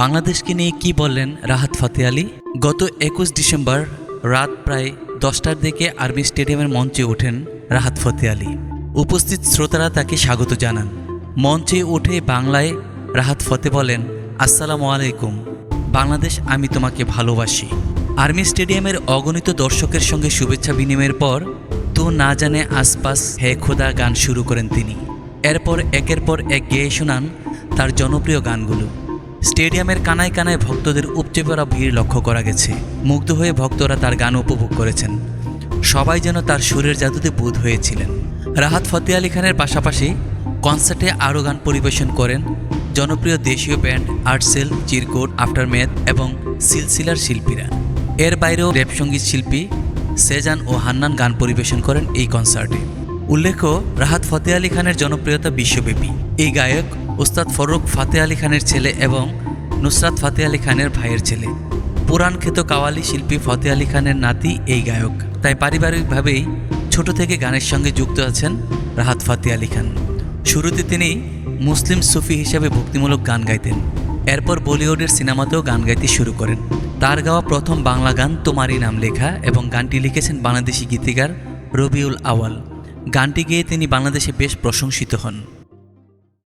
বাংলাদেশকে নিয়ে কি বললেন রাহাত ফাতে আলী? গত একুশ ডিসেম্বর রাত প্রায় দশটার দিকে আর্মি স্টেডিয়ামের মঞ্চে ওঠেন রাহাত ফতে আলী। উপস্থিত শ্রোতারা তাকে স্বাগত জানান। মঞ্চে উঠে বাংলায় রাহাত ফতে বলেন, আসসালামু আলাইকুম। বাংলাদেশ, আমি তোমাকে ভালোবাসি। আর্মি স্টেডিয়ামের অগণিত দর্শকের সঙ্গে শুভেচ্ছা বিনিময়ের পর তো না জানে আশপাশ হে খোদা গান শুরু করেন তিনি। এরপর একের পর এক গেয়ে শোনান তার জনপ্রিয় গানগুলো। স্টেডিয়ামের কানায় কানায় ভক্তদের উপচে পড়া ভিড় লক্ষ্য করা গেছে। মুগ্ধ হয়ে ভক্তরা তার গান উপভোগ করেছেন। সবাই যেন তার সুরের জাদুতে বোধ হয়েছিলেন। রাহাত ফতে আলী খানের পাশাপাশি কনসার্টে আরও গান পরিবেশন করেন জনপ্রিয় দেশীয় ব্যান্ড আর্টসেল, চিরকোট আফটারম্যাথ এবং সিলসিলার শিল্পীরা। এর বাইরেও র্যাপ সংগীত শিল্পী সেজান ও হান্নান গান পরিবেশন করেন এই কনসার্টে। উল্লেখ্য, রাহাত ফতে আলী খানের জনপ্রিয়তা বিশ্বব্যাপী। এই গায়ক ওস্তাদ ফরুক ফাতে আলী খানের ছেলে এবং নুসরাত ফাতে আলী খানের ভাইয়ের ছেলে। পুরাণ খ্যাত কাওয়ালি শিল্পী ফতে আলী খানের নাতি এই গায়ক। তাই পারিবারিকভাবেই ছোট থেকে গানের সঙ্গে যুক্ত আছেন রাহাত ফাতে আলী খান। শুরুতে তিনি মুসলিম সুফি হিসেবে ভক্তিমূলক গান গাইতেন। এরপর বলিউডের সিনেমাতেও গান গাইতে শুরু করেন। তার গাওয়া প্রথম বাংলা গান তোমারই নাম লেখা এবং গানটি লিখেছেন বাংলাদেশি গীতিকার রবিউল আওয়াল। গানটি গেয়ে তিনি বাংলাদেশে বেশ প্রশংসিত হন।